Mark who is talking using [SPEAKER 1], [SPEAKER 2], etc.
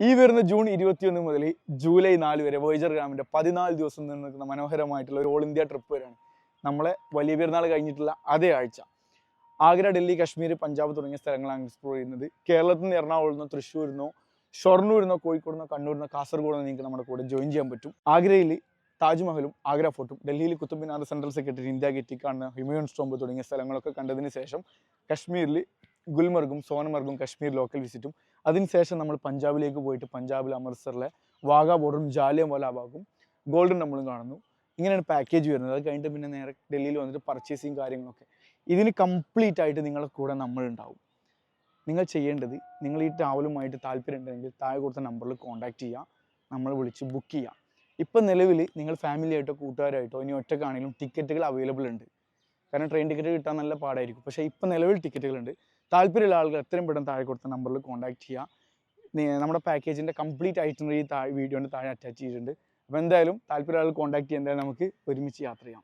[SPEAKER 1] ഈ വരുന്ന ജൂൺ ഇരുപത്തിയൊന്ന് മുതൽ ജൂലൈ നാല് വരെ വോയിജർ ഗ്രാമിന്റെ പതിനാല് ദിവസം നിന്ന് നിൽക്കുന്ന മനോഹരമായിട്ടുള്ള ഒരു ഓൾ ഇന്ത്യ ട്രിപ്പ് വരെയാണ് നമ്മളെ വലിയ പെരുന്നാൾ കഴിഞ്ഞിട്ടുള്ള അതേ ആഴ്ച. ആഗ്ര ഡൽഹി കാശ്മീർ പഞ്ചാബ് തുടങ്ങിയ സ്ഥലങ്ങളാണ് എക്സ്പ്ലോർ ചെയ്യുന്നത്. കേരളത്തിൽ നിന്ന് എറണാകുളത്ത് നിന്നോ തൃശ്ശൂരിൽ നിന്നോ ഷൊർണൂരിൽ നിന്നോ കോഴിക്കോട് നിന്നോ കണ്ണൂരിൽ നിന്നോ കാസർഗോഡ് നിന്ന് നിങ്ങൾക്ക് നമ്മുടെ കൂടെ ജോയിൻ ചെയ്യാൻ പറ്റും. ആഗ്രയിൽ താജ്മഹലും ആഗ്ര ഫോർട്ടും ഡൽഹിയിൽ Qutub Minar central secretariat India Gate കാണുന്ന ഹ്യൂമൻ സ്റ്റോംബ് തുടങ്ങിയ സ്ഥലങ്ങളൊക്കെ കണ്ടതിന് ശേഷം കശ്മീരിൽ ഗുൽമർഗും സോനമർഗും കശ്മീർ ലോക്കൽ വിസിറ്റും അതിനുശേഷം നമ്മൾ പഞ്ചാബിലേക്ക് പോയിട്ട് പഞ്ചാബിൽ അമൃത്സറിലെ വാഗാ ബോർഡറും ജാലിയം വാലാബാഗും ഗോൾഡൻ ടെമ്പിളും കാണുന്നു. ഇങ്ങനെയാണ് പാക്കേജ് വരുന്നത്. അത് കഴിഞ്ഞിട്ട് പിന്നെ നേരെ ഡൽഹിയിൽ വന്നിട്ട് പർച്ചേസിങ് കാര്യങ്ങളൊക്കെ. ഇതിന് കംപ്ലീറ്റ് ആയിട്ട് നിങ്ങളുടെ കൂടെ നമ്മളുണ്ടാവും നിങ്ങൾ ചെയ്യേണ്ടത് നിങ്ങൾ ഈ ട്രാവലുമായിട്ട് താല്പര്യം ഉണ്ടെങ്കിൽ താഴെ കൊടുത്ത നമ്പറിൽ കോൺടാക്ട് ചെയ്യുക. നമ്മൾ വിളിച്ച് ബുക്ക് ചെയ്യുക. ഇപ്പം നിലവിൽ നിങ്ങൾ ഫാമിലിയായിട്ടോ കൂട്ടുകാരായിട്ടോ ഇനി ഒറ്റക്കാണെങ്കിലും ടിക്കറ്റുകൾ അവൈലബിൾ ഉണ്ട്. കാരണം ട്രെയിൻ ടിക്കറ്റ് കിട്ടാൻ നല്ല പാടായിരിക്കും. പക്ഷേ ഇപ്പം നിലവിൽ ടിക്കറ്റുകളുണ്ട് താല്പര്യമുള്ള ആളുകൾ എത്രയും പെട്ടെന്ന് താഴെ കൊടുത്ത നമ്പറിൽ കോൺടാക്ട് ചെയ്യുക. നമ്മുടെ പാക്കേജിന്റെ കംപ്ലീറ്റ് ഐറ്റനറി താഴെ വീഡിയോന്റെ താഴെ അറ്റാച്ച് ചെയ്തിട്ടുണ്ട്. അപ്പോൾ എന്തായാലും താല്പര്യമുള്ള ആൾ കോൺടാക്ട് ചെയ്യുക. എന്തായാലും നമുക്ക് ഒരുമിച്ച് യാത്ര ചെയ്യാം.